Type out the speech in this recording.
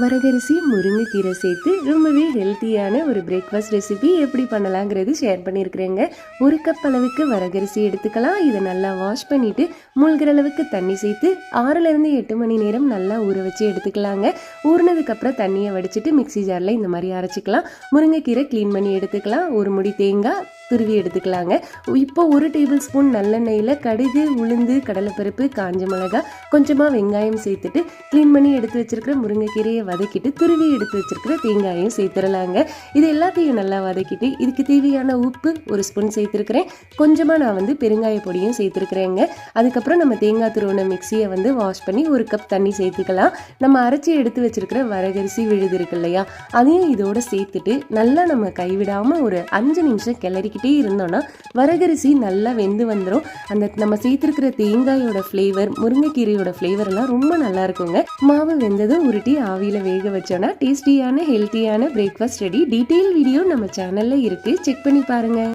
வரகரிசி முருங்கைக்கீரை சேர்த்து ரொம்பவே ஹெல்த்தியான ஒரு பிரேக்ஃபாஸ்ட் ரெசிபி எப்படி பண்ணலாங்கிறது ஷேர் பண்ணியிருக்கிறேங்க. ஒரு கப் அளவுக்கு வரகரிசி எடுத்துக்கலாம். இதை நல்லா வாஷ் பண்ணிட்டு மூழ்கிற அளவுக்கு தண்ணி சேர்த்து ஆறுலேருந்து எட்டு மணி நேரம் நல்லா ஊற வச்சு எடுத்துக்கலாங்க. ஊறினதுக்கப்புறம் தண்ணியை வடிச்சிட்டு மிக்ஸி ஜாரில் இந்த மாதிரி அரைச்சிக்கலாம். முருங்கைக்கீரை க்ளீன் பண்ணி எடுத்துக்கலாம். ஒரு முடி தேங்காய் துருவி எடுத்துக்கலாங்க. இப்போ ஒரு டேபிள் ஸ்பூன் நல்லெண்ணெயில் கடுகு உளுந்து கடலைப்பருப்பு காஞ்ச மிளகாய் கொஞ்சமாக வெங்காயம் சேர்த்துட்டு க்ளீன் பண்ணி எடுத்து வச்சிருக்கிற முருங்கைக்கீரையை வதக்கிட்டு துருவி எடுத்து வச்சுருக்கிற தேங்காயும் சேர்த்துடலாங்க. இது எல்லாத்தையும் நல்லா வதக்கிட்டு இதுக்கு தேவையான உப்பு ஒரு ஸ்பூன் சேர்த்துருக்கிறேன். கொஞ்சமாக நான் வந்து பெருங்காய பொடியும் சேர்த்துருக்குறேங்க. அதுக்கப்புறம் நம்ம தேங்காய் துருவன மிக்சியை வந்து வாஷ் பண்ணி ஒரு கப் தண்ணி சேர்த்துக்கலாம். நம்ம அரைச்சி எடுத்து வச்சுருக்கிற வரகரிசி விழுது இருக்கு இல்லையா அதையும் இதோட சேர்த்துட்டு நல்லா நம்ம கைவிடாமல் ஒரு அஞ்சு நிமிஷம் கிளறிக்கிட்டு இருந்தோம்னா வரகரிசி நல்லா வெந்து வந்துடும் அந்த நம்ம சேர்த்துருக்கிற தேங்காயோட ஃப்ளேவர் முருங்கைக்கீரையோட ஃப்ளேவர் எல்லாம் ரொம்ப நல்லா இருக்குங்க. மாவு வெந்ததும் உருட்டி ஆவியில் வேக வச்சோன்னா டேஸ்டியான ஹெல்த்தியான பிரேக்ஃபாஸ்ட் ரெடி டீட்டெயில் வீடியோ நம்ம சேனலில் இருக்குது செக் பண்ணி பாருங்கள்